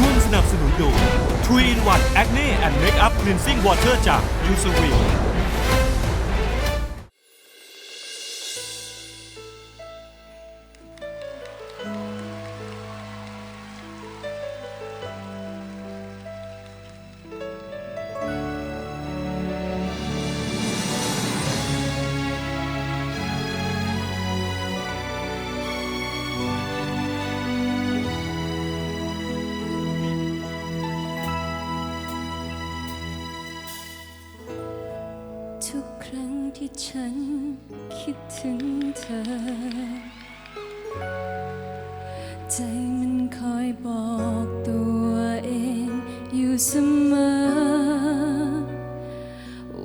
ร่วมสนับสนุนโดย3 in 1 Acne and Makeup Cleansing Water จาก u s w ทุกครั้งที่ฉันคิดถึงเธอ ใจมันคอยบอกตัวเองอยู่เสมอ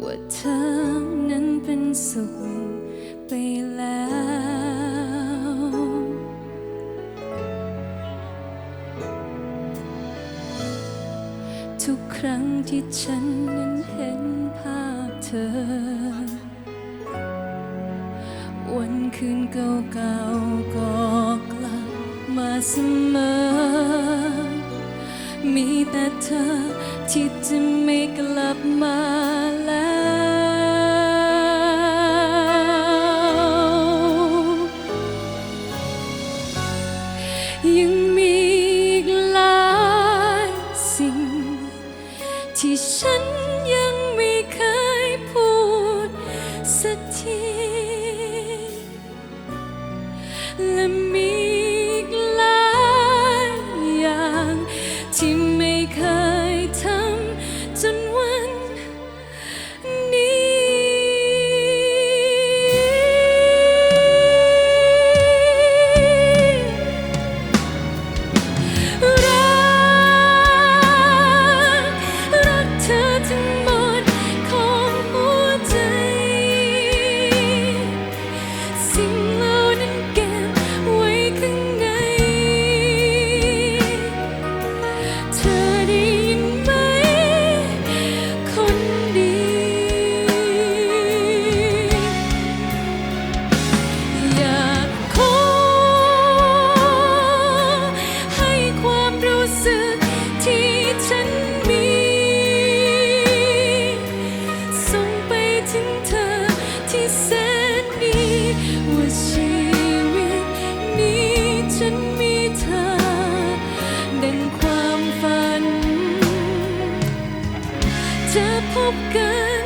ว่าเธอนั้นเป็นสุขไปแล้ว ทุกครั้งที่ฉันนั้นเห็นภาพ อ วันคืนเก่าๆก็กลับมาเสมอ มีแต่เธอที่จะไม่กลับมาแล้วยัง แล จะ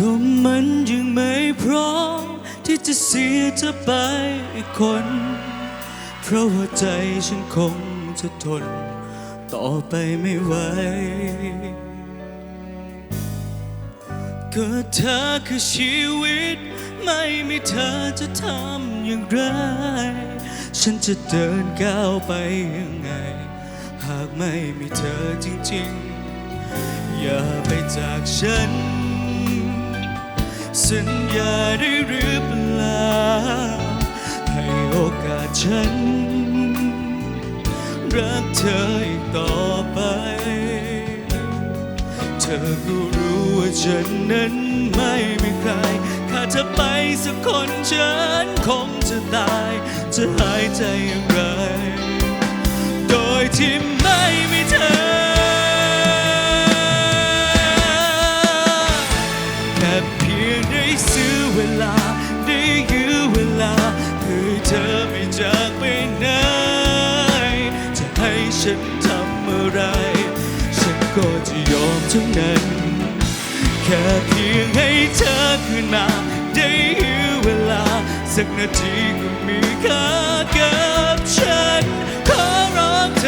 ก็มันยังไม่พร้อมที่จะเสียเธอไปอีกคน เพราะว่าใจฉันคงจะทน ต่อไปไม่ไหวก็เธอคือชีวิต ไม่มีเธอจะทำอย่างไร ฉันจะเดินก้าวไปยังไง หากไม่มีเธอจริงๆ อย่าไปจากฉัน สัญญาได้หรือเปล่า ให้โอกาสฉัน รักเธออีกต่อไป เธอก็รู้ว่าฉันนั้นไม่มีใครถ้าเธอไปสักคนฉันคงจะตาย จะหายใจอย่างไร โดยที่ไม่มีเธอ ก็จะยอมทั้งนั้น แค่เพียงให้เธอขึ้นมา ได้ยื้อเวลา สักนาทีก็มีค่ากับฉัน ขอร้องเธอ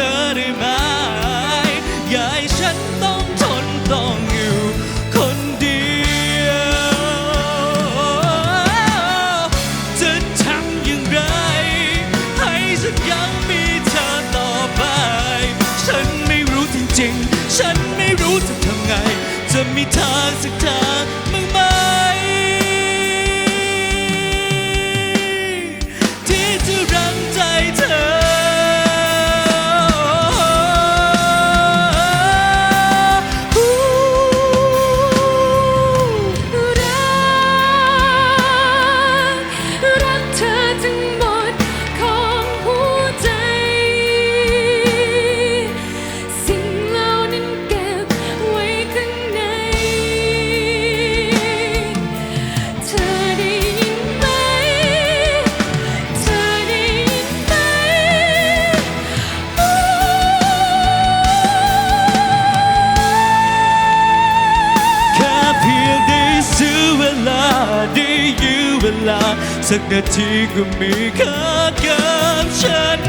ลา สักนาทีก็มีค่ากับฉัน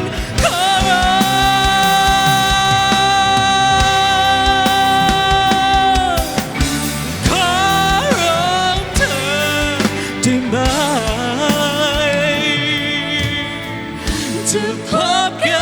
ขอร้องขอร้องเธอได้ไหมจะพบกัน